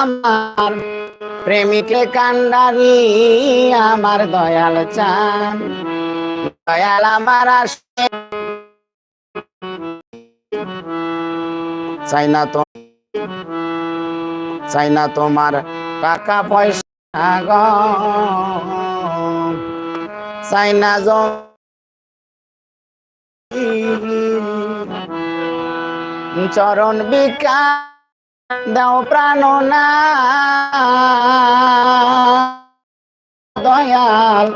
আমার প্রেমিকে কান্ডারি আমার দয়াল চান। দয়াল আমার আসে। চাই না তো চাই না তোমার টাকা পয়সা গ। চাই না চরণ বিকা দাও প্রাণ না। দয়াল,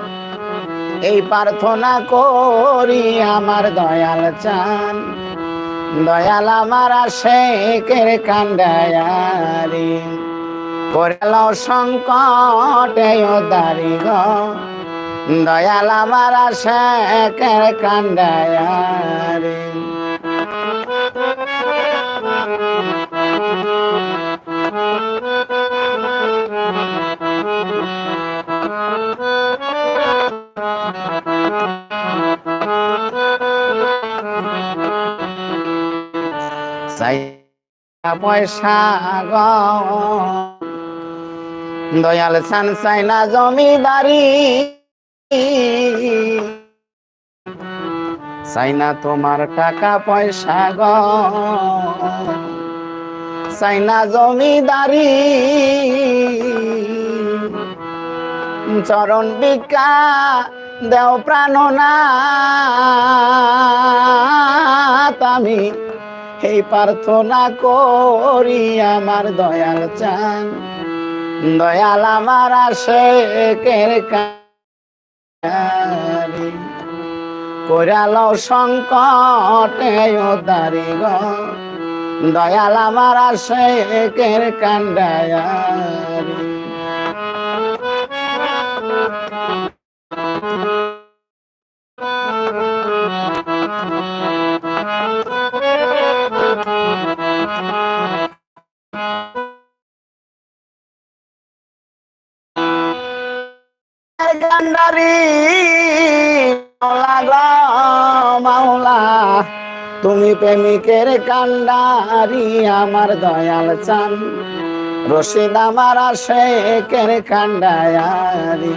এই প্রার্থনা করি আমার দয়াল চান। দয়াল আমার শেখের কান্ডায়ারি করেল সংকট দারি গ। দয়াল আমার শেখের কান্ডায়ারি পয়সা গ। দয়াল সান চাই না জমিদারি চাই না তোমার টাকা পয়সা গ। চাই না জমিদারি চরণ বিকা দেও প্রাণ না। আমি এই প্রার্থনা করি আমার দয়াল চান। দয়াল আমার আশেকের কারি। করাল সংকটে দারিগ দয়াল আমার আশেকের কান্ডায়ারি গান্ডারি মাওলা তুমি প্রেমিকের কান্ডারি, আমার দয়াল চান। রশিদ আমার শেখের কান্ডায়ারি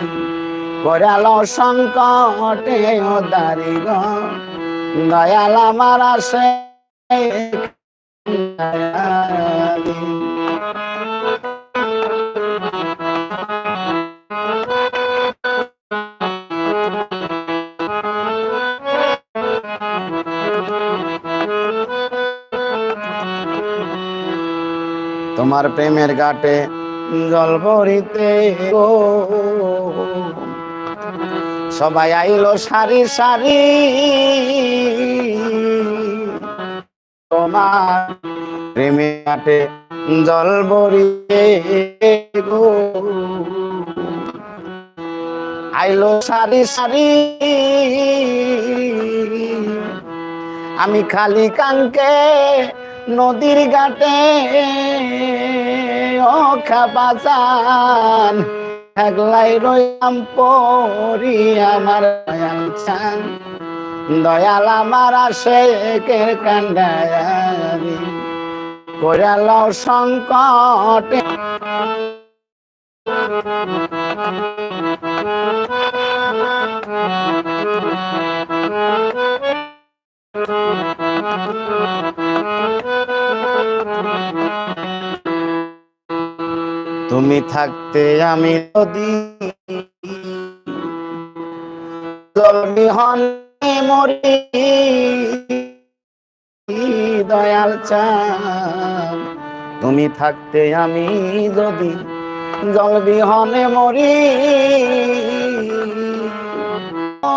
করাল সংকটে ও দারি গো, দয়াল আমার শেখ কান্ডায়ারি তোমার প্রেমের ঘাটে জল ভরিতে গো। সবাই আইলো সারি সারি। তোমার প্রেমের ঘাটে জল ভরিতে গো। আইলো সারি সারি। আমি খালি কাঙ্কে নদীর ঘাটে, ও খাপাচান একলাই রইলাম পরি আমার দয়াল চান। দয়াল আমার আসে শেখের কান্ডায়ারি করাল সংকটে। তুমি থাকতে আমি নদী মরি, দয়াল তুমি থাকতে আমি যদি জলবিহনে মরি, ও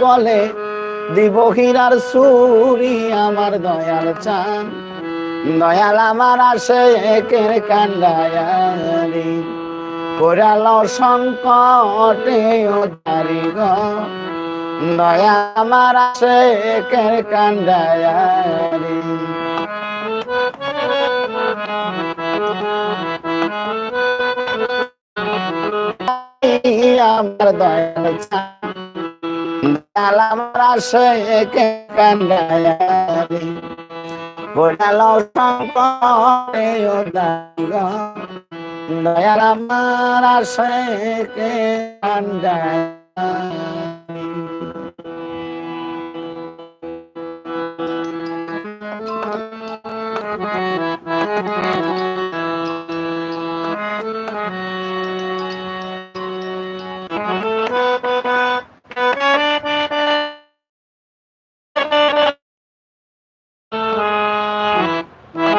গলে দিব হীরার সুরি আমার দয়াল চান দয়াল আমার আসে একের কান্ডায়ারি করাল সংকটে ও দারি গ। দয়া আমার শেখের কান্ডায়ারি আমার দয়াল দয়াল আমার শেখের কান্ডায়ারি গোটাল সংকটে দয়াল আমার শেখের কান্ডায়ারি